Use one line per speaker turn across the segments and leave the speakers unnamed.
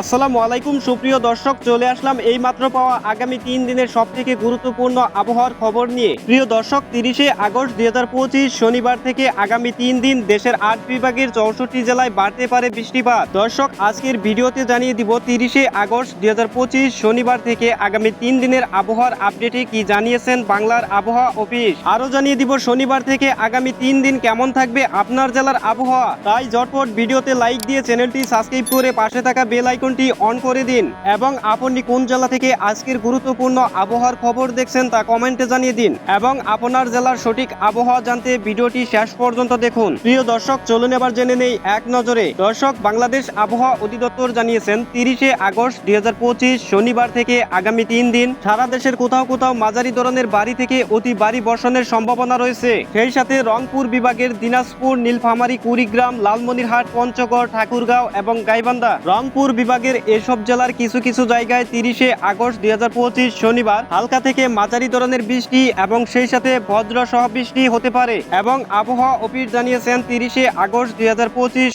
আসসালামু আলাইকুম, সুপ্রিয় দর্শক, চলে আসলাম এই মাত্র পাওয়া আগামী তিন দিনের সব থেকে গুরুত্বপূর্ণ আবহাওয়ার খবর নিয়ে। প্রিয় দর্শক, তিরিশে আগস্ট দুই হাজার পঁচিশ, শনিবার থেকে আগামী তিন দিন দেশের আট বিভাগের চৌষট্টি জেলায় বাড়তে পারে বৃষ্টিপাত। দর্শক, আজকের ভিডিওতে জানিয়ে দিব তিরিশে আগস্ট দুই হাজার পঁচিশ, শনিবার থেকে আগামী তিন দিনের আবহাওয়ার আপডেটে কি জানিয়েছেন বাংলার আবহাওয়া অফিস। আরও জানিয়ে দিব শনিবার থেকে আগামী তিন দিন কেমন থাকবে আপনার জেলার আবহাওয়া। তাই ঝটপট ভিডিওতে লাইক দিয়ে চ্যানেলটি সাবস্ক্রাইব করে পাশে থাকা বেল আইকনটি অন করে দিন এবং আপনি কোন জেলা থেকে আজকের গুরুত্বপূর্ণ আবহাওয়ার খবর দেখছেন তা কমেন্টে জানিয়ে দিন এবং আপনার জেলার সঠিক আবহাওয়া জানতে ভিডিওটি শেষ পর্যন্ত দেখুন। প্রিয় দর্শক, চলুন এবার জেনে নেই এক নজরে। দর্শক, বাংলাদেশ আবহাওয়া অধিদপ্তর জানিয়েছেন, তিরিশে আগস্ট দুই শনিবার থেকে আগামী তিন দিন সারা দেশের কোথাও কোথাও মাঝারি ধরনের বাড়ি থেকে অতি ভারী বর্ষণের সম্ভাবনা রয়েছে। সেই সাথে রংপুর বিভাগের দিনাজপুর, নীলফামারী, কুড়িগ্রাম, লালমনিরহাট, পঞ্চগড়, ঠাকুরগাঁও এবং গাইবান্ধা। রংপুর বিভাগের এসব জেলার কিছু কিছু জায়গায় তিরিশে আগস্ট দুই হাজার পঁচিশ শনিবার হালকা থেকে মাঝারি ধরনের বৃষ্টি এবং সেই সাথে ভদ্র সহ বৃষ্টি হতে পারে এবং আবহাওয়া অফিস জানিয়েছেন তিরিশে আগস্ট দুই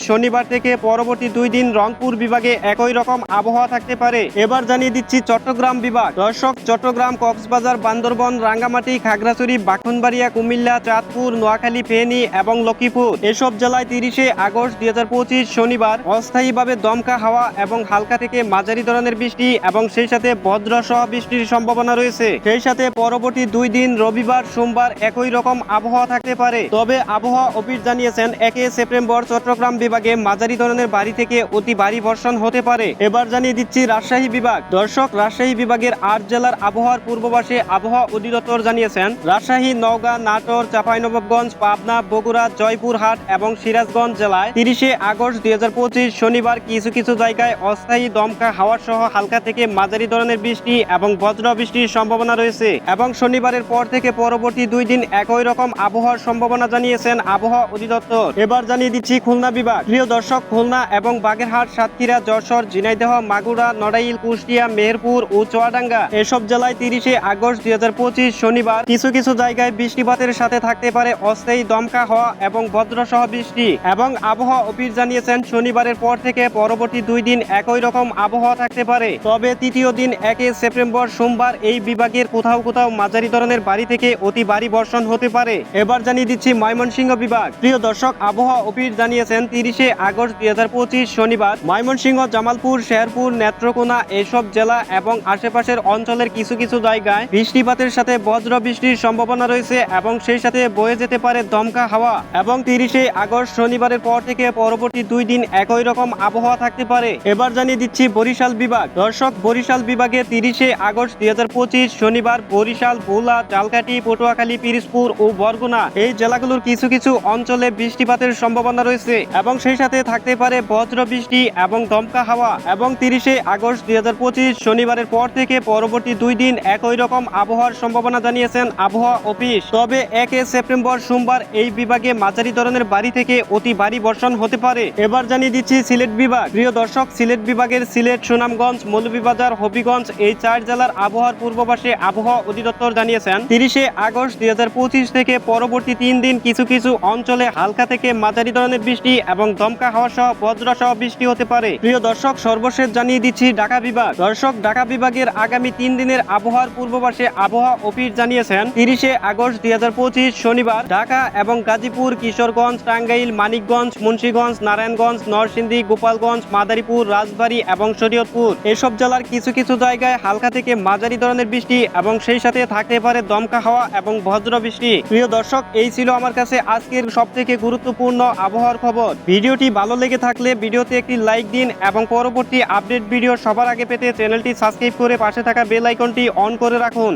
শনিবার থেকে পরবর্তী দুই দিন রংপুর বিভাগে একই রকম আবহাওয়া থাকতে পারে। এবার জানিয়ে দিচ্ছি চট্টগ্রাম বিভাগ। দর্শক, চট্টগ্রাম, কক্সবাজার, বান্দরবন, রাঙ্গামাটি, খাগড়াছড়ি বাখনবাড়িয়া কুমিল্লা, চাঁদপুর, নোয়াখালী, ফেনী এবং লক্ষ্মীপুর। এসব জেলায় তিরিশে আগস্ট দুই হাজার পঁচিশ শনিবার অস্থায়ীভাবে দমকা হাওয়া এবং হালকা থেকে মাঝারি ধরনের বৃষ্টি এবং সেই সাথে বজ্র সহ বৃষ্টির সম্ভাবনা রয়েছে। সেই সাথে পরবর্তী দুই দিন, রবিবার, সোমবার একই রকম আবহাওয়া থাকতে পারে। তবে আবহাওয়া অফিস জানিয়েছেন, একে সেপ্টেম্বর, চট্টগ্রাম বিভাগে মাঝারি ধরনের বাড়ি থেকে অতি ভারী বর্ষণ হতে পারে। এবার জানিয়ে দিচ্ছি, রাজশাহী বিভাগ। দর্শক, রাজশাহী বিভাগের আট জেলার আবহাওয়ার পূর্বাভাসে আবহাওয়া অধিদপ্তর জানিয়েছেন, রাজশাহী, নওগাঁ, নাটোর, চাঁপাইনবাবগঞ্জ, পাবনা, বগুড়া, জয়পুরহাট এবং সিরাজগঞ্জ জেলায় তিরিশে আগস্ট দুই হাজার পঁচিশ শনিবার কিছু কিছু জায়গায় অস্থায়ী দমকা হাওয়া সহ হালকা থেকে মাঝারি ধরনের বৃষ্টি এবং বজ্র বৃষ্টির সম্ভাবনা রয়েছে। এবং শনিবারের পর থেকে পরবর্তী দুই দিন একই রকম আবহাওয়ার সম্ভাবনা জানিয়েছেন আবহাওয়া অধিদপ্তর। এবার জানিয়ে দিচ্ছি খুলনা বিভাগ। প্রিয় দর্শক, খুলনা এবং বাগেরহাট, সাতক্ষীরা, যশোর, ঝিনাইদহ, মাগুরা, নড়াইল, কুষ্টিয়া, মেহেরপুর ও চুয়াডাঙ্গা এসব জেলায় তিরিশে আগস্ট দুই হাজার পঁচিশ শনিবার কিছু কিছু জায়গায় বৃষ্টিপাতের সাথে থাকতে পারে অস্থায়ী দমকা হওয়া এবং বজ্র সহ বৃষ্টি। এবং আবহাওয়া অফিস জানিয়েছেন শনিবারের পর থেকে পরবর্তী দুই দিন একই রকম আবহাওয়া থাকতে পারে। তবে তৃতীয় দিন একে সেপ্টেম্বর, সোমবার এই বিভাগের কোথাও কোথাও মাঝারি ধরনের বাড়ি থেকে অতি ভারী বর্ষণ হতে পারে। এবার জানিয়ে দিচ্ছি ময়মনসিংহ বিভাগ। প্রিয় দর্শক, আবহাওয়া অফিস জানিয়েছেন, তিরিশে আগস্ট দুই শনিবার ময়মনসিংহ, জামালপুর শেরপুর নেত্রকোনা এসব জেলা এবং আশেপাশের অঞ্চলের কিছু কিছু জায়গায় বৃষ্টিপাতের সাথে বজ্র বৃষ্টির সম্ভাবনা রয়েছে এবং সেই সাথে বয়ে যেতে পারে দমকা হাওয়া এবং তিরিশে আগস্ট শনিবারের পর থেকে পরবর্তী দুই দিন একই রকম আবহাওয়া থাকতে পারে। এবার জানিয়ে দিচ্ছি, বরিশাল বিভাগ। দর্শক, বরিশাল বিভাগে তিরিশে আগস্ট দুই হাজার পঁচিশ শনিবার বরিশাল, ভোলা জালকাটি পটুয়াখালী পিরিজপুর ও বরগুনা এই জেলাগুলোর কিছু কিছু অঞ্চলে বৃষ্টিপাতের সম্ভাবনা রয়েছে এবং সেই সাথে থাকতে পারে বজ্র বৃষ্টি এবং দমকা হাওয়া এবং তিরিশে আগস্ট দুই শনিবারের পর থেকে পরবর্তী দুই দিন একই রকম আবহাওয়ার সম্ভাবনা জানিয়েছেন আবহাওয়া অফিস। তবে একে সেপ্টেম্বর, সোমবার এই বিভাগে মাঝারি ধরনের বাড়ি থেকে অতি ভারী বর্ষণ হতে পারে। এবার জানিয়ে দিচ্ছি সিলেট বিভাগ। প্রিয় দর্শক, সিলেট বিভাগের সিলেট, সুনামগঞ্জ, মৌলভীবাজার, হবিগঞ্জ এই চার জেলার আবহাওয়ার পূর্বাভাসে আবহাওয়া অধিদপ্তর জানিয়েছেন। তিরিশে আগস্ট দুই থেকে পরবর্তী তিন দিন কিছু কিছু অঞ্চলে হালকা থেকে মাঝারি ধরনের বৃষ্টি এবং দমকা হাওয়া সহ বজ্র সহ বৃষ্টি হতে পারে। প্রিয় দর্শক, সর্বশেষ জানিয়ে দিচ্ছি ঢাকা বিভাগ। দর্শক, ঢাকা বিভাগের আগামী তিন দিনের আবহাওয়ার পূর্বাভাসে আবহাওয়া অফিস জানিয়েছেন, তিরিশে আগস্ট দুই হাজার পঁচিশ শনিবার ঢাকা এবং গাজীপুর, কিশোরগঞ্জ, টাঙ্গাইল, মানিকগঞ্জ, মুন্সীগঞ্জ, নারায়ণগঞ্জ, নরসিংদী, গোপালগঞ্জ, মাদারীপুর রাজবাড়ী এবং শরীয়তপুর। এসব জেলার কিছু কিছু জায়গায় হালকা থেকে মাঝারি ধরনের বৃষ্টি এবং সেই সাথে থাকতে পারে দমকা হাওয়া এবং বজ্র বৃষ্টি। প্রিয় দর্শক, এই ছিল আমার কাছে আজকের সব থেকে গুরুত্বপূর্ণ আবহাওয়ার খবর। ভিডিওটি ভালো লেগে থাকলে ভিডিওতে একটি লাইক দিন এবং পরবর্তী আপডেট ভিডিও সবার আগে পেতে চ্যানেলটি সাবস্ক্রাইব করে পাশে থাকা বেল আইকনটি অন করে রাখুন।